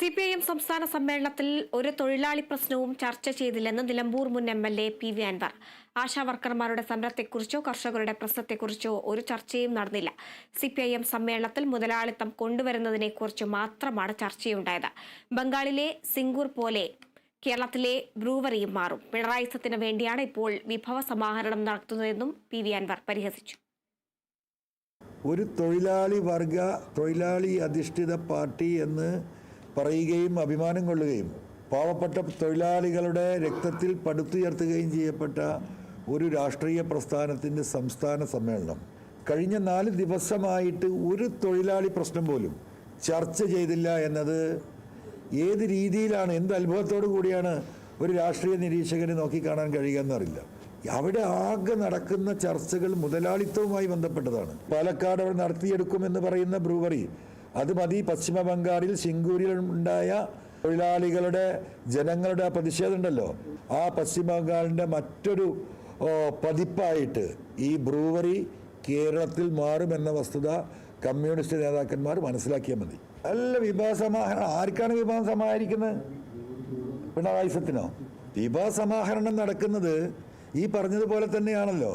C P I M സംസ്ഥാന സമ്മേളനത്തിൽ ഒരു തൊഴിലാളി പ്രശ്നവും ചർച്ച ചെയ്തില്ലെന്ന് നിലമ്പൂർ മുൻ M L A P V Anvar. ആശാവർക്കർമാരുടെ സമരത്തെക്കുറിച്ചോ കർഷകരുടെ പ്രശ്നത്തെക്കുറിച്ചോ ഒരു ചർച്ചയും നടന്നില്ല. സി പി ഐ എം സമ്മേളനത്തിൽ മുതലാളിത്തം കൊണ്ടുവരുന്നതിനെക്കുറിച്ച് മാത്രമാണ് ചർച്ചയുണ്ടായത്. ബംഗാളിലെ സിംഗൂർ പോലെ കേരളത്തിലെ ബ്രൂവറിയും മാറും. പിണറായി സത്തിന് വേണ്ടിയാണ് ഇപ്പോൾ വിഭവ സമാഹരണം നടത്തുന്നതെന്നും പി വി അൻവർ പരിഹസിച്ചു. ഒരു തൊഴിലാളി വർഗ തൊഴിലാളി അധിഷ്ഠിത പാർട്ടി എന്ന് പറയുകയും അഭിമാനം കൊള്ളുകയും പാവപ്പെട്ട തൊഴിലാളികളുടെ രക്തത്തിൽ പടുത്തുയർത്തുകയും ചെയ്യപ്പെട്ട ഒരു രാഷ്ട്രീയ പ്രസ്ഥാനത്തിന്റെ സംസ്ഥാന സമ്മേളനം. കഴിഞ്ഞ നാല് ദിവസമായിട്ട് ഒരു തൊഴിലാളി പ്രശ്നം പോലും ചർച്ച ചെയ്തില്ല എന്നത് ഏത് രീതിയിലാണ് എന്ത് അത്ഭുതത്തോടു കൂടിയാണ് ഒരു രാഷ്ട്രീയ നിരീക്ഷകനെ നോക്കിക്കാണാൻ കഴിയുക എന്നറിയില്ല അവിടെ ആകെ നടക്കുന്ന ചർച്ചകൾ മുതലാളിത്തവുമായി ബന്ധപ്പെട്ടതാണ്. പാലക്കാട് അവർ നടത്തിയെടുക്കുമെന്ന് പറയുന്ന ബ്രൂവറി അത് മതി. പശ്ചിമ ബംഗാളിൽ സിംഗൂരിൽ ഉണ്ടായ തൊഴിലാളികളുടെ ജനങ്ങളുടെ ആ പ്രതിഷേധം ഉണ്ടല്ലോ ആ പശ്ചിമ ബംഗാളിന്റെ മറ്റൊരു പതിപ്പായിട്ട് ഈ ബ്രൂവറി കേരളത്തിൽ മാറുമെന്ന വസ്തുത കമ്മ്യൂണിസ്റ്റ് നേതാക്കന്മാർ മനസ്സിലാക്കിയാൽ മതി. അല്ല വിഭവ സമാഹരണം ആർക്കാണ് വിഭാഗം സമാഹരിക്കുന്നത് പിണറായി സത്തിനോ വിഭാഗ സമാഹരണം നടക്കുന്നത് ഈ പറഞ്ഞതുപോലെ തന്നെയാണല്ലോ.